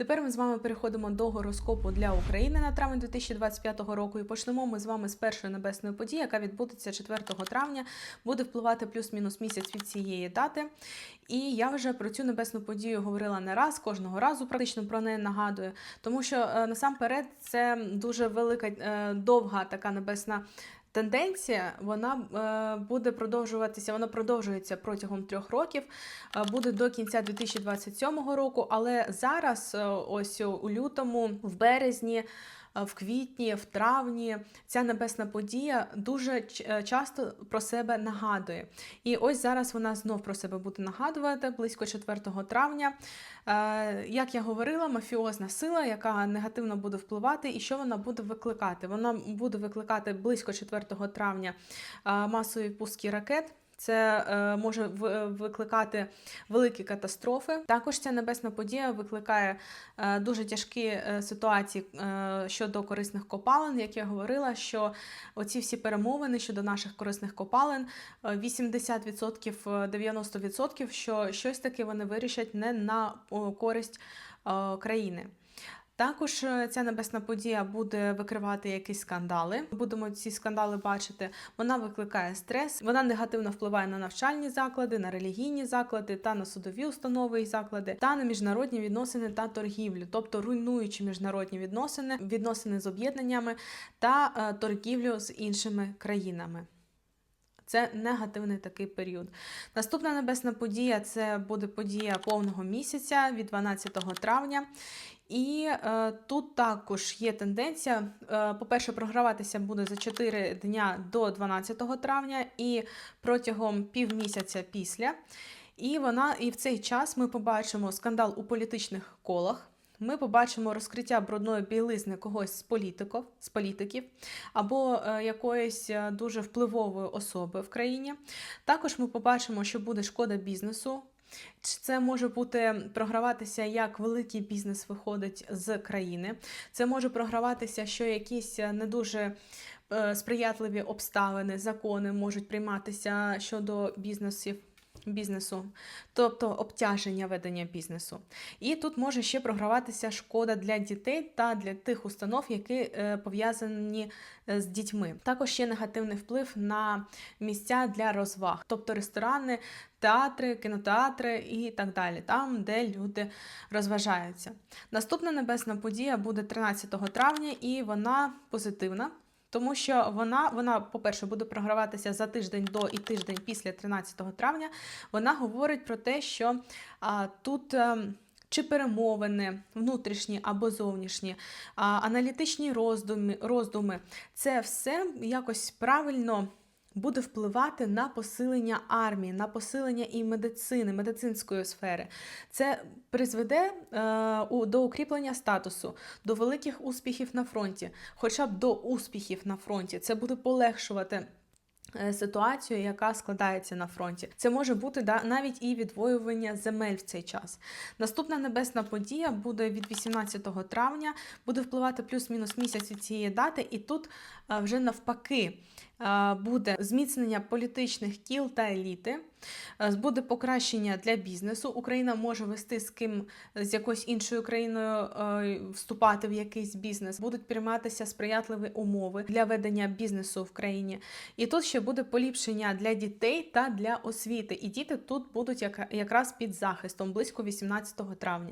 Тепер ми з вами переходимо до гороскопу для України на травень 2025 року. І почнемо ми з вами з першої небесної події, яка відбудеться 4 травня. Буде впливати плюс-мінус місяць від цієї дати. І я вже про цю небесну подію говорила не раз, кожного разу практично про неї нагадую, тому що е, насамперед це дуже велика е, довга така небесна. Тенденція вона е, буде продовжуватися, вона продовжується протягом трьох років, е, буде до кінця 2027 року. Але зараз, е, ось у лютому, в березні, в квітні, в травні, ця небесна подія дуже е, часто про себе нагадує. І ось зараз вона знов про себе буде нагадувати близько 4 травня. Е, Як я говорила, мафіозна сила, яка негативно буде впливати, і що вона буде викликати? Вона буде викликати близько 4 травня е, масові пуски ракет. Це е, може в- викликати великі катастрофи. Також ця небесна подія викликає е, дуже тяжкі е, ситуації е, щодо корисних копалин. Як я говорила, що оці всі перемовини щодо наших корисних копалин е, 80%, е, 90%, що щось таке вони вирішать не на користь е, країни. Також е, ця небесна подія буде викривати якісь скандали. Будемо ці скандали бачити. Вона викликає стрес, вона негативно впливає на навчальні заклади, на релігійні заклади та на судові установи і заклади, та на міжнародні відносини та торгівлю, тобто руйнуючи міжнародні відносини, відносини з об'єднаннями та е, торгівлю з іншими країнами. Це негативний такий період. Наступна небесна подія це буде подія повного місяця від 12 травня. І е, тут також є тенденція. Е, по-перше, програватися буде за 4 дня до 12 травня і протягом півмісяця після. І вона і в цей час ми побачимо скандал у політичних колах. Ми побачимо розкриття брудної білизни когось з політиків, з політиків або е, якоїсь е, дуже впливової особи в країні. Також ми побачимо, що буде шкода бізнесу. Це може бути програватися, як великий бізнес виходить з країни. Це може програватися, що якісь е, не дуже сприятливі обставини, закони можуть прийматися щодо бізнесів. Бізнесу, тобто обтяження ведення бізнесу. І тут може ще програватися шкода для дітей та для тих установ, які е, пов'язані е, з дітьми. Також ще негативний вплив на місця для розваг, тобто ресторани, театри, кінотеатри і так далі, там, де люди розважаються. Наступна небесна подія буде 13 травня, і вона позитивна. Тому що вона, вона, по-перше, буде програватися за тиждень до і тиждень після 13 травня. Вона говорить про те, що а, тут. А, чи перемовини внутрішні або зовнішні, аналітичні роздуми, роздуми, це все якось правильно буде впливати на посилення армії, на посилення і медицини, медицинської сфери. Це призведе е, до укріплення статусу, до великих успіхів на фронті, хоча б до успіхів на фронті. Це буде полегшувати. е, Ситуацію, яка складається на фронті, це може бути да, навіть і відвоювання земель в цей час. Наступна небесна подія буде від 18 травня, буде впливати плюс-мінус місяць від цієї дати, і тут е, вже навпаки буде зміцнення політичних кіл та еліти, е, буде покращення для бізнесу. Україна може вести з ким з якоюсь іншою країною е, вступати в якийсь бізнес, будуть прийматися сприятливі умови для ведення бізнесу в країні. І тут ще буде поліпшення для дітей та для освіти. І діти тут будуть якраз під захистом близько 18 травня.